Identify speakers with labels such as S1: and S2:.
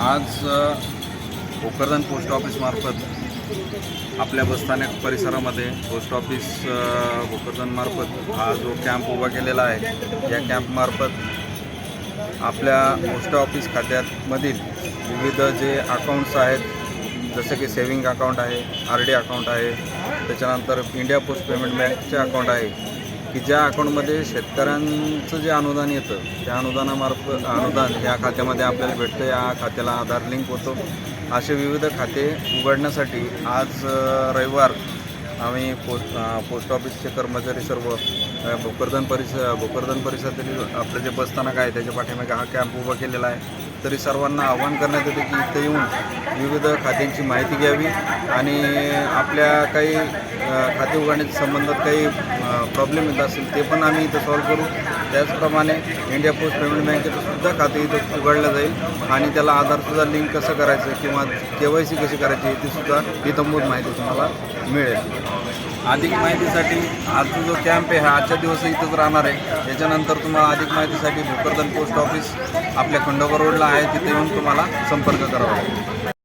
S1: आज कोकरदन post office मार्फत आपल्या बसस्थानक परिसरामध्ये पोस्ट ऑफिस भोकरदनमार्फत हा जो कॅम्प उभा केलेला आहे या कॅम्पमार्फत आपल्या पोस्ट ऑफिस खात्यामधील विविध जे अकाउंट्स आहेत जसे की सेविंग अकाउंट आहे आर डी अकाउंट आहे त्याच्यानंतर इंडिया पोस्ट पेमेंट बँकचे अकाउंट आहे की ज्या अकाउंटमध्ये शेतकऱ्यांचं जे अनुदान येतं त्या अनुदानामार्फत अनुदान या खात्यामध्ये आपल्याला भेटतं या खात्याला आधार लिंक होतो. असे विविध खाते उघडण्यासाठी आज रविवार आम्ही पोस्ट पोस्ट ऑफिसचे कर्मचारी सर्व भोकरदन परिसर भोकरदन परिसरातील आपलं जे बसस्थानक आहे त्याच्या पाठीमागे हा कॅम्प उभा केलेला आहे. तरी सर्वांना आवाहन करण्यात येते की इथं येऊन विविध खात्यांची माहिती घ्यावी आणि आपल्या काही खाते उघडण्याच्या संबंधात काही प्रॉब्लेम येत असेल ते पण आम्ही इथं सॉल्व्ह करू. त्याचप्रमाणे इंडिया पोस्ट पेमेंट बँकेचं सुद्धा खाते इथं उघडलं जाईल आणि त्याला आधारसुद्धा लिंक कसं करायचं किंवा के वाय सी कशी करायची ती सुद्धा इथंभूत माहिती तुम्हाला मिळेल. अधिक माहितीसाठी आजचा जो कॅम्प आहे हा आजच्या दिवस इथंच राहणार आहे. त्याच्यानंतर तुम्हाला अधिक माहितीसाठी भोकरदन पोस्ट ऑफिस आपल्या खंडोबा रोडला आहे तिथे येऊन तुम्हाला संपर्क करावा लागेल.